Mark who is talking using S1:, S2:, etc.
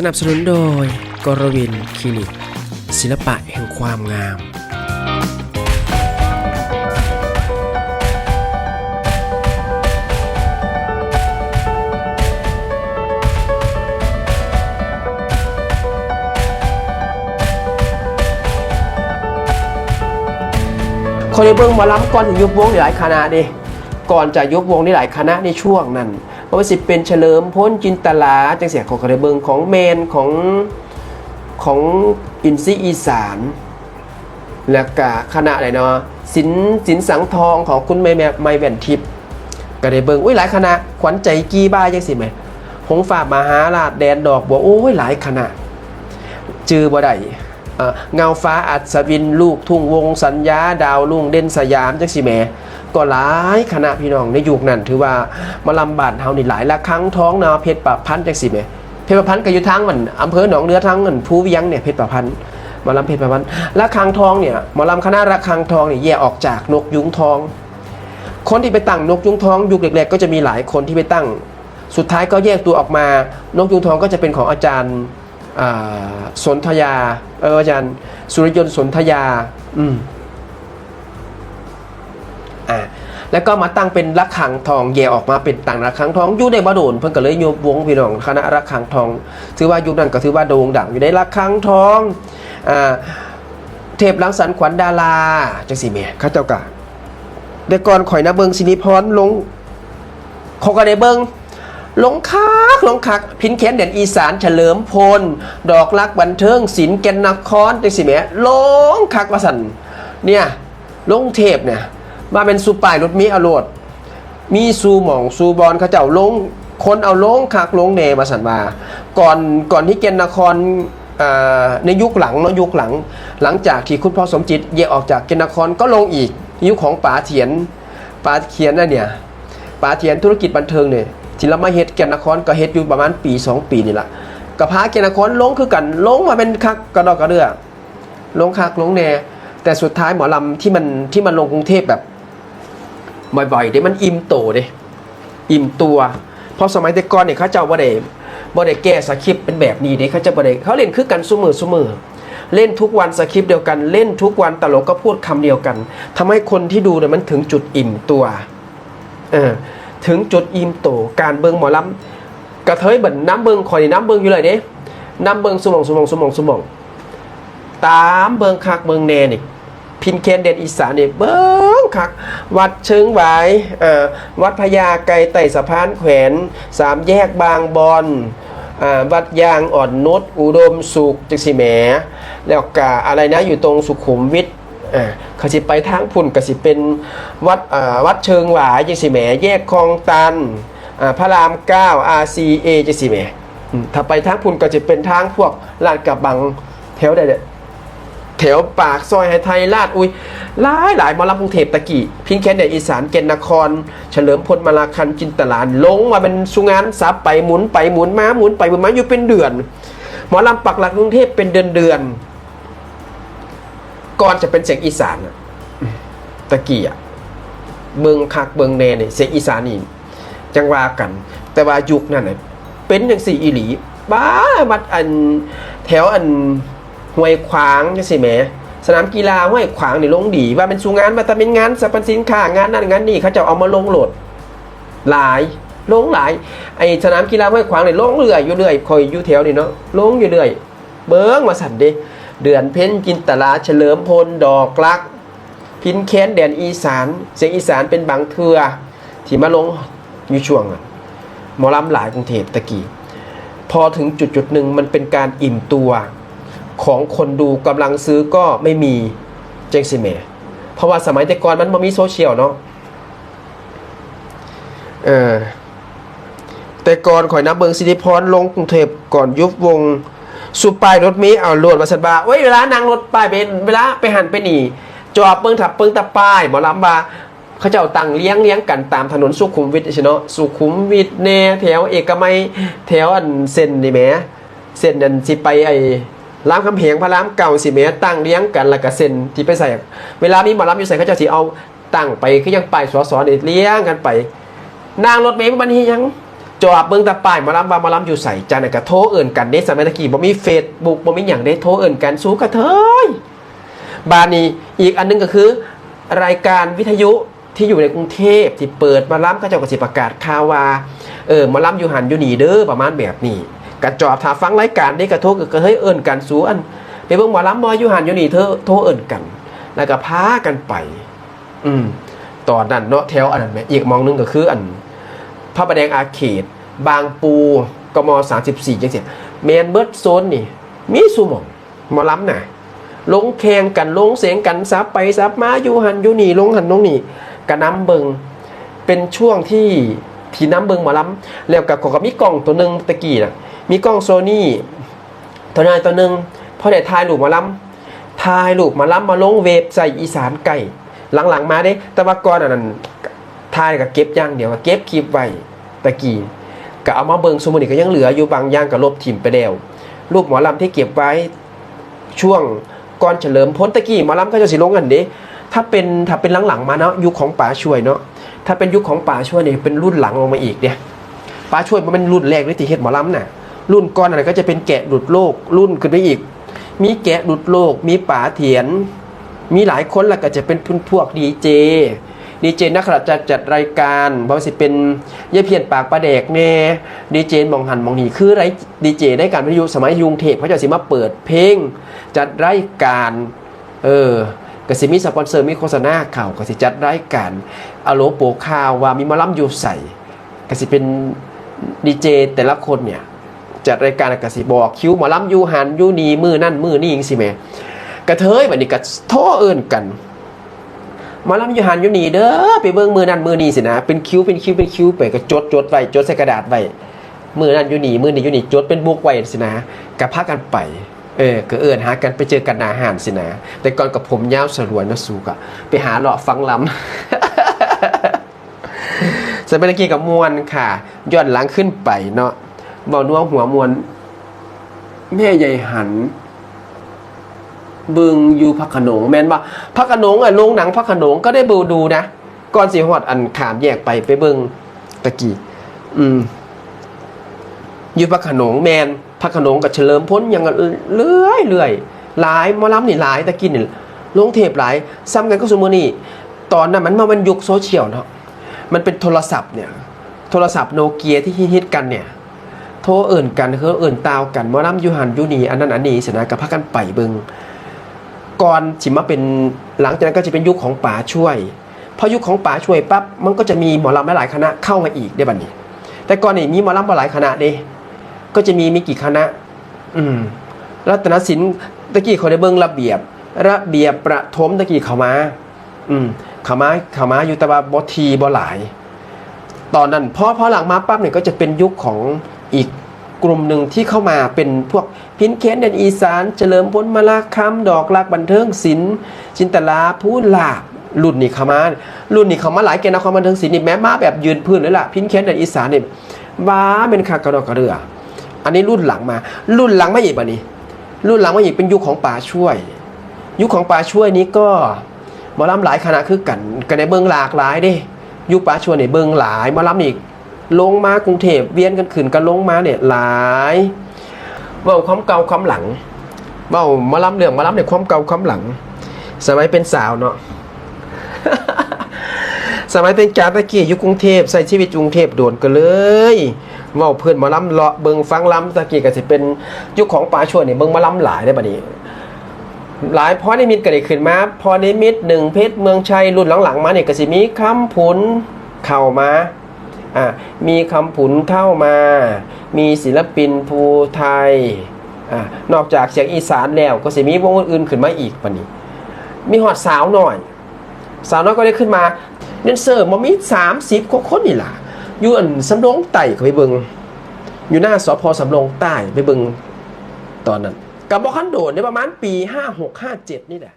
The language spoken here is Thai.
S1: สนับสนุนโดยกรวินคลินิก ศิลปะแห่งความงาม คนในเบิ้งหมาล้ำก่อนถึงยุบวงนี่หลายคณะดิก่อนจะยุบวงนี่หลายคณะในช่วงนั้น เพราะว่าสิเป็นเฉลิมพ้นจินตลาจังเสียของคนในเบิ้งของเมนของของอินซีอีสาน แล้วก็คณะอะไรเนาะสินสินสังทองของคุณไม่แม่ไม่แว่นทิพย์ก็ได้เบิ้งอุ้ยหลายคณะขวัญใจกีบ้าจังสิไหมหงฝ่ามหาราชแดนดอกบัวโอ้ยหลายคณะจือบ่ได้เอ่อเงาฟ้าอัศวิน ลูกทุ่งวงสัญญา ดาวลุ่งเด่นสยามจังสิแหม ก็หลายคณะพี่น้องในยุคนั้น ถือว่ามาลำบาดเฮานี่หลายละครั้งท้องนาเพชรประพันธ์จังสิแหมเพชรประพันธ์ก็อยู่ทางมันอำเภอหนองเรือทางเงินภูเวียงเนี่ยเพชรประพันธ์มาลำเพชรประพันธ์ละครังทองเนี่ยมาลำคณะระฆังทองเนี่ยแยกออกจากนกยุงทอง คนที่ไปตั้งนกยุงทอง ยุคเล็กๆก็จะมีหลายคนที่ไปตั้ง สุดท้ายก็แยกตัวออกมานกยุงทองก็จะเป็นของอาจารย์สนธยาเอออาจารย์ สุริยนต์สนธยา อืม อ่าแล้วก็มาตั้งเป็นระฆังทองแยกออกมาเป็นต่างระฆังทองอยู่ในบาโดนเพิ่นก็เลยโยบวงพี่น้องคณะระฆังทองถือว่ายุคนั้นก็ถือว่าโด่งดังอยู่ในระฆังทองอ่าเทพลังสรรค์ขวัญดาราจังสี่เมียข้าเจ้ากะแต่ก่อนข่อยนะเบิงสินิพรลงเขาก็ได้เบิงลงคักลงคัก พินเค้นเด่นอีสานเฉลิมพล ดอกรักบันเทิงศิลป์แกนนครจังสิแหม่ลงคักว่าสันเนี่ยลงเทพเนี่ย มาเป็นสูปายรถมีอารดมีซูหมองซูบอลเขาเจ้าลงคนเอาลงคักลงเนมาสันมาก่อนก่อนที่แกนนครในยุคหลังเนาะยุคหลัง หลังจากที่คุณพ่อสมจิตแยกออกจากแกนนครก็ลงอีก ยุคของป๋าเถียนป๋าเขียนน่ะเนี่ยป๋าเทียนธุรกิจบันเทิงเนี่ยที่เรามาเฮ็ดแกนนครก็เฮ็ดอยู่ประมาณปี 2 ปีนี่แหละกระพาแกนนครลงคือกันลงมาเป็นคักกระดอกกระเดือลงคักลงแน่แต่สุดท้ายหมอลำที่มันที่มันลงกรุงเทพแบบ บ่อยๆเด้มันอิ่มโตเด้อิ่มตัวเพราะสมัยแต่ก่อนเนี่ยเขาเจ้าบ่ได้บ่ได้แก้สคริปต์เป็นแบบนี้เด้เขาจะบ่ได้เขาเล่นคือกันซุมือซุมือเล่นทุกวันสคริปต์เดียวกัน เล่นทุกวันตลกก็พูดคำเดียวกันทำให้คนที่ดูเนี่ยมันถึงจุดอิ่มตัวเออถึงจุดอิ่มโตการเบิงหมอลำกระเทยเบิ่นน้ำเบิงคอยนี่น้ำเบิงอยู่เลยเด้น้ำเบิงสมองสมองสมองสมองตามเบิงคักเบิงแนนี่พินเคนเดนอีสานเนี่เบิง คัก วัดเชิงหวายวัดพญาไกไต่สะพานแขวนสามแยกบางบอนวัดยางอ่อนนุชอุดมสุขจังสิแหม แล้วก็อะไรนะอยู่ตรงสุขุมวิทขาสิไปทางพุ่นก็สิเป็นวัดวัดเชิงหวายจังสิแหม แยกคลองตันพระราม 9 RCA จังสิแหม ถ้าไปทางพุ่นก็จะเป็นทางพวกลาดกระบังแถวใดเด แถวปากซอยไทยลาดอุ้ยหลายหลายมอลำกรุงเทพตะกี้พิงแคนเดอีสานเกณฑ์นคร เฉลิมพลมาลาคันจินตลานลงมาเป็นสุงานซับไปหมุนไปหมุนมาหมุนไปหมุนมาอยู่เป็นเดือนหมอลำปักหลักกรุงเทพเป็นเดือนเดือนก่อนจะเป็นเสียงอีสานอะตะกี้อะเบิงคักเบิงแน่เนี่ยเสียงอีสานนี่จังว่ากัน แต่ว่ายุคนั้นน่ะเป็นอย่างสี่อีหลีบ้าวัดอันแถวอัน ห้วยขวางจังสิแหมสนามกีฬาห้วยขวางนี่ลงดี ว่าเป็นสูงานมาแต่เป็นงานสรรพสินค้างานนั่นงานนี่เขาจะเอามาลงโหลด หลายลงหลายไอสนามกีฬาห้วยขวางนี่ลงเรื่อยอยู่เรื่อยคอยอยู่แถวนี่เนาะลงอยู่เรื่อยเบิ้งมาสั่นเด้เดือนเพ็ญจินตลาเฉลิมพลดอกลัก พินแค้นแดนอีสาน เสียงอีสานเป็นบางเทือที่มาลงอยู่ช่วงอะหมอลำหลายกรุงเทพตะกี้พอถึงจุดจุดหนึ่งมันเป็นการอิ่มตัว ของคนดูกำลังซื้อก็ไม่มีเจงสิเมเพราะว่าสมัยแต่ก่อนมันไม่มีโซเชียลเนาะเออแต่ก่อนข่อยน้ำเบิงสิริพรลงกรุงเทพก่อนยุบวงสุปายรถมีเอาโหลดมาสันบาเว้ยเวลานั่งรถป้ายเป็นเวลาไปหันไปหนีจอบเบิงถับเบิงตะป้ายหมอลำบาเขาเจ้าตังเลี้ยงเลี้ยงกันตามถนนสุขุมวิทใช่เนาะสุขุมวิทแน่แถวเอกมัยแถวอันเส้นนี่แหมเส้นอันสิไปไอ รามคำแหงพระรามเก่าสิแหมตั้งเลี้ยงกันแล้วก็เส้นที่ไปใส่ เวลามีหมอลำอยู่ใส่เขาจ้าสิเอาตั้งไปคือยังไปสอสอนเลี้ยงกันไป นางรถเมล์มันนี่ยังจอบเบิ่งตาป้ายมาล้ำว่ามาล้ำอยู่ใส่จันนก็โทรเอิ่นกันเด้สมัยตะกี้บ่มีเฟซบุ๊กบ่มีหยังได้โทรเอิ่นกันสู้กระเทยบานี้อีกอันหนึงก็คือ รายการวิทยุที่อยู่ในกรุงเทพที่เปิดมาล้ำก็จ้าก็สิประกาศข่าวว่าเออมาล้ำอยู่หันอยู่หนีเด้อประมาณแบบนี้ กระจอบถ้าฟังรายการนี้กระโทรก็เฮ้ยเอิ่นกันสูอันไปเบิ่งหมอลำมออยู่หันอยู่นี่เธอโทรเอิ่นกัน แล้วก็พากันไป อืมตอนนั้นเนาะแถวอันนั้นแหมอีกมองหนึงก็คืออันพระประแดงอาเขต บางปูกม34จังซี่แมนเบิร์ดโซนนี่ มีสุมองหมอล้ำน่ะลงแข่งกันลงเสียงกันซับไปซับมาอยู่หันอยู่นี่ลงหันลงนี่กระน้ำเบิงเป็นช่วงที่ที่น้ำเบิงหมอลำแล้วกับกับมีกล้องตัวหนึ่งตะกี้น่ะ มีกล้องโซนี่ตัวนั้นตัวหนึ่งพอได้ถ่ายรูปหมอล้ำถ่ายรูปหมอล้ำมาลงเว็บใส่อีสานไก่ หลังๆ มาเด้แต่ว่าก่อนนั้นถ่ายกับเก็บย่างเดียวก็เก็บคลิปไว้ตะกี้ก็เอามาเบิงสมุนก็ยังเหลืออยู่บางย่างก็ลบถิ่มไปแล้วรูปหมอลำที่เก็บไว้ช่วงก่อนเฉลิมพ้นตะกี้หมอลำก็จะสิลงกันเด้ถ้าเป็นถ้าเป็นหลังๆมาเนาะยุคของป๋าช่วยเนาะถ้าเป็นยุคของป๋าช่วยเนี่ยเป็นรุ่นหลังลงมาอีกเนี่ยป๋าช่วยมันเป็นรุ่นแรกเลยที่เฮ็ดหมอลำน่ะ รุ่นก่อนอะไรก็จะเป็นแกะหลุดโลก รุ่นขึ้นไปอีก มีแกะหลุดโลก มีป๋าเถียน มีหลายคนแล้วก็จะเป็นพวกดีเจดีเจนักขราจะจัดรายการเพราะว่าสิเป็นเย่เพียนปากประเดกเน่ดีเจมองหันมองนี่คือไรดีเจได้การวิทยุสมัยยุงเทพเขาจะสิมาเปิดเพลง จัดรายการเออกสิมีสปอนเซอร์มีโฆษณาข่าวกสิจัดรายการอโลโปข่าวว่ามีมาล่ำอยู่ใส่กสิเป็นดีเจแต่ละคนเนี่ย จัดรายการกสิบอกคิวหมอลำยูหันยูนีมือนั่นมือนี่ยิงสิแม่กระเทยแบบนี้ก็โทษเอินกันหมาลำยูหันยูนีเด้อไปเบิ่งมือนั่นมือนี่สินะเป็นคิวเป็นคิวเป็นคิวไปก็จดจดไว้จดใส่กระดาษไว้มือนั่นยูนีมือนี่ยูนีจดเป็นบุกไว้สินะกับพากันไปเออก็เอินหากันไปเจอกันนาหานสินะ แต่ก่อนกับผมยาวสรวยนะสูกะไปหาเลาะฟังลำสมัยตะกี้กับมวนค่ะย้อนหลังขึ้นไปเนาะ บานัวหัวมวนแม่ใหญ่หันบึงอยู่พักขนงแม่นว่าพักขนงอะโรงหนังพักขนงก็ได้เบิดูนะก่อนสิฮอดอันขามแยกไปไปเบิงตะกี้อืมอยู่พักขนงแมนพักขนงกับเฉลิมพ้นยังเลื่อยเลื่อยหลายมอลำนี่หลายตะกี้นี่ลงเทปหลายซ้ำกันก็สมมตินี่ตอนนั้นมันมามันยุคโซเชียลเนาะมันเป็นโทรศัพท์เนี่ย โทรศัพท์โนเกียที่ฮิตๆกันเนี่ย ทรเอิ่นกันคือเอิ่นตาวกันมอลำยูหันยูนีอันนั้นอันนี้สนะกับพักกันไปเบิงก่อนสิมาเป็นหลังจากนั้นก็จะเป็นยุคของป๋าช่วยพอยุคของป๋าช่วยปั๊บมันก็จะมีหมอลำหลายคณะเข้ามาอีกได้บัดนี้ แต่ก่อนนี่มีหมอลำมาหลายคณะเด้ก็จะมีมีกี่คณะ อืมรัตนศิลป์ตะกี้เขาได้เบิงระเบียบ ระเบียบประถมตะกี้เขามา อืมเขามาเขามาอยู่แต่ว่าบทีบ่หลาย ตอนนั้นพอพอหลังมาปั๊บเนี่ยก็จะเป็นยุคของ อีกกลุ่มหนึ่งที่เข้ามาเป็นพวกพินเค้นเดนอีสาน เฉลิมพลมาลาคำดอกลักบันเทิงศิลป์จินตลาพูดลาบรุ่นนี้เข้ามารุ่นนี้เขามาหลายแกนนครบันเทิงศิลป์นี่แม้มาแบบยืนพื้นเลยล่ะพินเค้นเดนอีสานเนี่ยว้าเป็นคากระดอกกระเรืออันนี้รุ่นหลังมา รุ่นหลังไมาอีกบ่นี้ รุ่นหลังไมาอีกเป็นยุคของป่าช่วย ยุคของป่าช่วยนี้ก็มอลำหลายคณะคือกันกันในเบิงหลากหลายด้ยุคป่าช่วยเนี่ยเบิงหลายมอลำอีก ลงมากรุงเทพเวียนกันขึ้นกันลงมาเนี่ยหลายเว่าความเก่าความหลังเว่ามาล้ำเรื่องมาล้ำเนี่ยความเก่าความหลัง สมัยเป็นสาวเนาะสมัยเป็นจ่าตะกี้อยู่กรุงเทพใส่ชีวิตกรุงเทพโดนก็เลยเว่าเพื่อนมาล้ำเลาะเบิงฟังล้ำตะกี้ก็สิเป็นยุคของป่าช่วยเนี่ยเบิงมาล้ำหลายได้บัดนี้หลายพอนิมิตก็ได้ขึ้นมาพอนิมิตหนึ่งเพชรเมืองชัยรุ่นหลังๆมาเนี่ยก็สิมีคำผุนเข้ามา อะมีคำผุนเข้ามา มีศิลปินภูไทยอะนอกจากเสียงอีสานแล้วก็สิมีวงอื่นขึ้นมาอีกปะนี้ มีหอดสาวหน่อย สาวน้อยก็ได้ขึ้นมาเดนเซอร์มามีสามสิบกว่าคนนี่ล่ะอยู่อันสำโรงไต่ไปเบิงอยู่หน้าสพสำโรงใต้ไปเบิงตอนนั้นกับบอกคันโดดในประมาณปีห้าหกห้าเจ็ดนี่แหละ